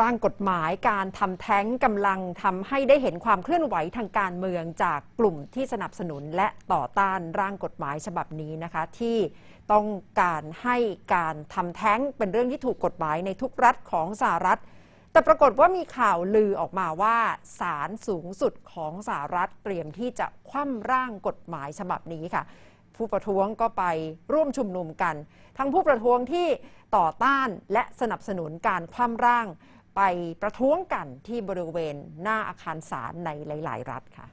ร่างกฎหมายการทำแท้งกำลังทำให้ได้เห็นความเคลื่อนไหวทางการเมืองจากกลุ่มที่สนับสนุนและต่อต้านร่างกฎหมายฉบับนี้นะคะ ที่ต้องการให้การทำแท้งเป็นเรื่องที่ถูกกฎหมายในทุกรัฐของสหรัฐ แต่ปรากฏว่ามีข่าวลือออกมาว่าศาลสูงสุดของสหรัฐเตรียมที่จะคว่ำร่างกฎหมายฉบับนี้ค่ะผู้ประท้วงก็ไปร่วมชุมนุมกัน ทั้งผู้ประท้วงที่ต่อต้านและสนับสนุนการคว่ำร่าง ไปประท้วงกันที่บริเวณหน้าอาคารศาลในหลาย ๆ รัฐค่ะ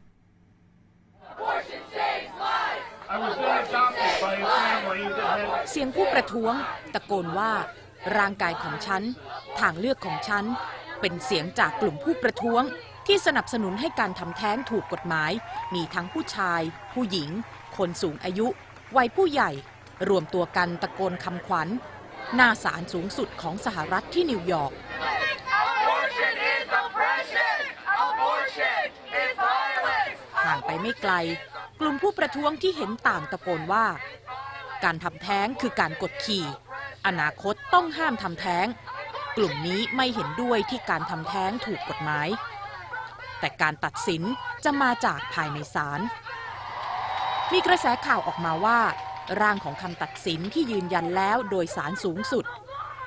family เสียงผู้ประท้วงตะโกนว่า ร่างกายของฉัน ทางเลือกของฉัน เป็นเสียงจากกลุ่มผู้ประท้วง ที่สนับสนุนให้การทำแท้งถูกกฎหมาย มีทั้งผู้ชาย ผู้หญิง คนสูงอายุ วัยผู้ใหญ่ รวมตัวกันตะโกนคำขวัญ หน้าศาลสูงสุดของสหรัฐที่นิวยอร์ก Abortion is oppression. Abortion is violence. ห่าง ไม่ไกล กลุ่มผู้ประท้วงที่เห็นต่างตะโกนว่า การทำแท้งคือการกดขี่ อนาคตต้องห้ามทำแท้ง กลุ่มนี้ไม่เห็นด้วยที่การทำแท้งถูกกฎหมาย แต่การตัดสินจะมาจากภายในศาลมีกระแสข่าวออกมาว่า ร่างของคำตัดสินที่ยืนยันแล้วโดยศาลสูงสุด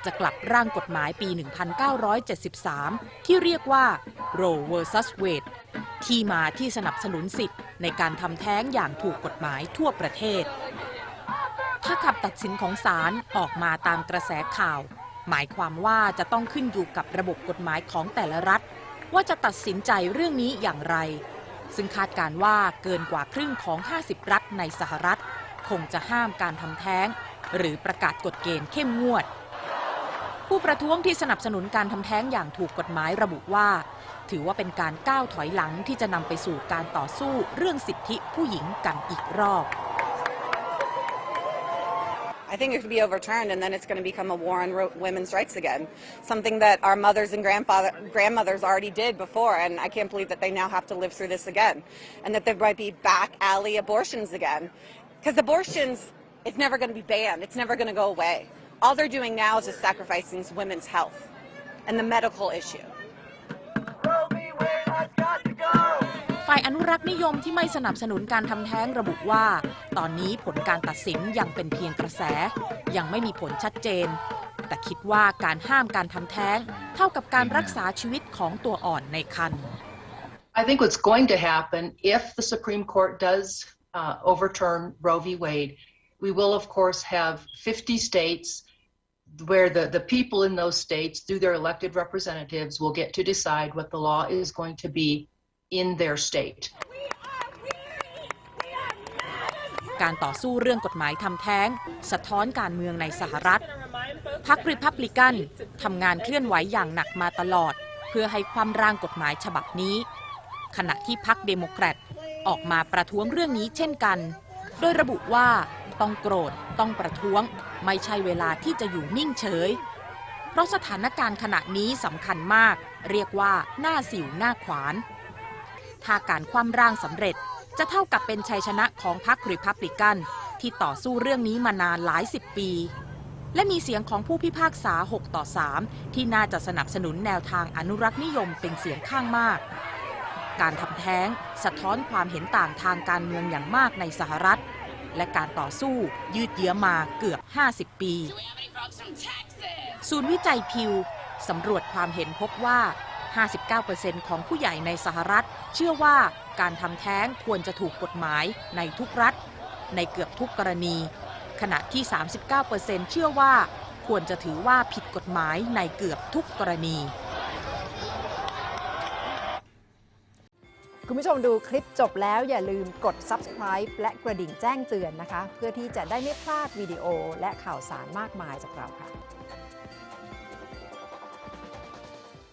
จะกลับร่างกฎหมายปี 1973 ที่เรียกว่า Roe vs Wade ที่มาที่สนับสนุนสิทธิ์ในการทำแท้งอย่างถูกกฎหมายทั่วประเทศ ถ้าคำตัดสินของศาลออกมาตามกระแสข่าว หมายความว่าจะต้องขึ้นอยู่กับระบบกฎหมายของแต่ละรัฐ ว่าจะตัดสินใจเรื่องนี้อย่างไร ซึ่งคาดการว่าเกินกว่าครึ่งของ 50 รัฐในสหรัฐ คงจะห้ามการทำแท้ง หรือประกาศกฎเกณฑ์เข้มงวด ผู้ประท้วงที่สนับสนุนการทำแท้งอย่างถูกกฎหมายระบุว่า ถือว่าเป็นการก้าวถอยหลังที่จะนำไปสู่การต่อสู้เรื่องสิทธิผู้หญิงกันอีกรอบ I think it could be overturned, and then it's going to become a war on ro- women's rights again. Something that our mothers and grandfather, grandmothers already did before, and I can't believe that they now have to live through this again, and that there might be back alley abortions again, because abortions is never going to be banned. It's never going to go away. All they're doing now is just sacrificing women's health and the medical issue. ฝ่ายอนุรักษ์นิยมที่ไม่สนับสนุนการทำแท้งระบุว่า ตอนนี้ผลการตัดสินยังเป็นเพียงกระแส ยังไม่มีผลชัดเจน แต่คิดว่าการห้ามการทำแท้ง เท่ากับการรักษาชีวิตของตัวอ่อนในครรภ์ I think what's going to happen if the Supreme Court does uh, overturn Roe v. Wade, we will, of course, have 50 states where the, the people in those states, through their elected representatives, will get to decide what the law is going to be in their state. การต่อสู้เรื่องกฎหมายทำแท้ง สะท้อนการเมืองในสหรัฐพรรคริพับลิกันทำงานเคลื่อนไหวอย่างหนักมาตลอด เพื่อให้ความร่างกฎหมายฉบับนี้ ขณะที่พรรคเดโมแครตออกมาประท้วงเรื่องนี้เช่นกัน โดยระบุว่าต้องโกรธต้องประท้วง ไม่ใช่เวลาที่จะอยู่นิ่งเฉย เพราะสถานการณ์ขณะนี้สำคัญมาก เรียกว่าหน้าสิวหน้าขวาน ถ้าการคว่ำร่างสำเร็จ จะเท่ากับเป็นชัยชนะของพรรคริพับลิกัน ที่ต่อสู้เรื่องนี้มานานหลายสิบปี และมีเสียงของผู้พิพากษา 6 ต่อ 3 ที่น่าจะสนับสนุนแนวทางอนุรักษ์นิยมเป็นเสียงข้างมาก การทำแท้ง สะท้อนความเห็นต่างทางการเมืองอย่างมากในสหรัฐ และการต่อสู้ยืดเยื้อมาเกือบ 50 ปี ศูนย์วิจัยพิวสำรวจความเห็นพบว่า 59%ของผู้ใหญ่ในสหรัฐ เชื่อว่าการทำแท้งควรจะถูกกฎหมายในทุกรัฐ ในเกือบทุกกรณี ขณะที่ 39%เชื่อว่าควรจะถือว่าผิดกฎหมายในเกือบทุกกรณีคุณผู้ชมดูคลิปจบแล้วอย่าลืมกด subscribe และกระดิ่งแจ้งเตือนนะคะ เพื่อที่จะได้ไม่พลาดวิดีโอและข่าวสารมากมายจากเราค่ะ